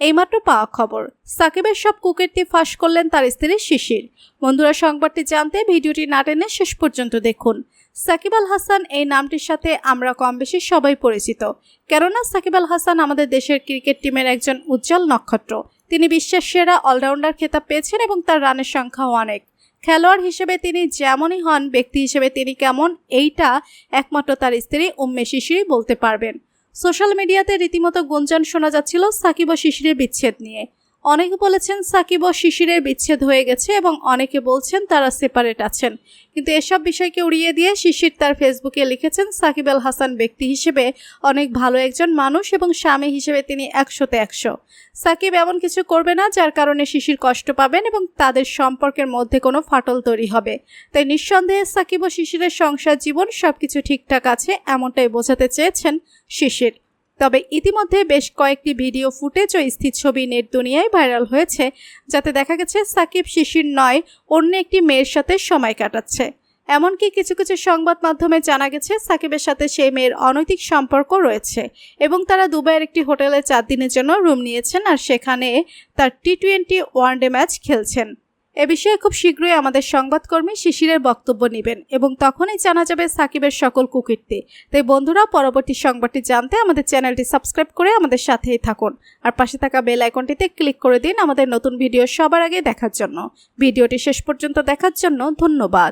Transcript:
এইমাত্র পাওয়া খবর। সাকিবের সব কুকীর্তি ফাঁস করলেন তার স্ত্রী শিশির। বন্ধুরা, সংবাদটি জানতে ভিডিওটি না টেনে শেষ পর্যন্ত দেখুন। সাকিব আল হাসান এই নামটির সাথে আমরা কম বেশি সবাই পরিচিত। কেননা, সাকিব আল হাসান আমাদের দেশের ক্রিকেট টিমের একজন উজ্জ্বল নক্ষত্র। তিনি বিশ্বের সেরা অলরাউন্ডার খেতাব পেয়েছেন এবং তার রানের সংখ্যাও অনেক। খেলোয়াড় হিসেবে তিনি যেমনই হন, ব্যক্তি হিসেবে তিনি কেমন, এইটা একমাত্র তার স্ত্রী উম্মে শিশিরই বলতে পারবেন। সোশ্যাল মিডিয়াতে রীতিমতো গুঞ্জন শোনা যাচ্ছিল সাকিব ও শিশিরের বিচ্ছেদ নিয়ে। অনেকে বলেছেন সাকিব ও শিশিরের বিচ্ছেদ হয়ে গেছে এবং অনেকে বলছেন তারা সেপারেট আছেন। কিন্তু এসব বিষয়কে উড়িয়ে দিয়ে শিশির তার ফেসবুকে লিখেছেন, সাকিব আল হাসান ব্যক্তি হিসেবে অনেক ভালো একজন মানুষ এবং স্বামী হিসেবে তিনি একশোতে একশো। সাকিব এমন কিছু করবে না যার কারণে শিশির কষ্ট পাবেন এবং তাদের সম্পর্কের মধ্যে কোনো ফাটল তৈরি হবে। তাই নিঃসন্দেহে সাকিব ও শিশিরের সংসার জীবন সবকিছু ঠিকঠাক আছে এমনটাই বোঝাতে চেয়েছেন শিশির। তবে ইতিমধ্যে বেশ কয়েকটি ভিডিও ফুটেজ ও স্থির ছবি নেট দুনিয়ায় ভাইরাল হয়েছে, যাতে দেখা গেছে সাকিব শিশির নয়, অন্য একটি মেয়ের সাথে সময় কাটাচ্ছে। এমনকি কিছু কিছু সংবাদ মাধ্যমে জানা গেছে, সাকিবের সাথে সেই মেয়ের অনৈতিক সম্পর্ক রয়েছে এবং তারা দুবাইয়ের একটি হোটেলে চার দিনের জন্য রুম নিয়েছেন আর সেখানে তার টি টোয়েন্টি ওয়ানডে ম্যাচ খেলছেন। এ বিষয়ে খুব শীঘ্রই আমাদের সংবাদকর্মী শিশিরের বক্তব্য নেবেন এবং তখনই জানা যাবে সাকিবের সকল কুকীর্তি। তাই বন্ধুরা, পরবর্তী সংবাদটি জানতে আমাদের চ্যানেলটি সাবস্ক্রাইব করে আমাদের সাথেই থাকুন। আর পাশে থাকা বেল আইকনটিতে ক্লিক করে দিন আমাদের নতুন ভিডিও সবার আগে দেখার জন্য। ভিডিওটি শেষ পর্যন্ত দেখার জন্য ধন্যবাদ।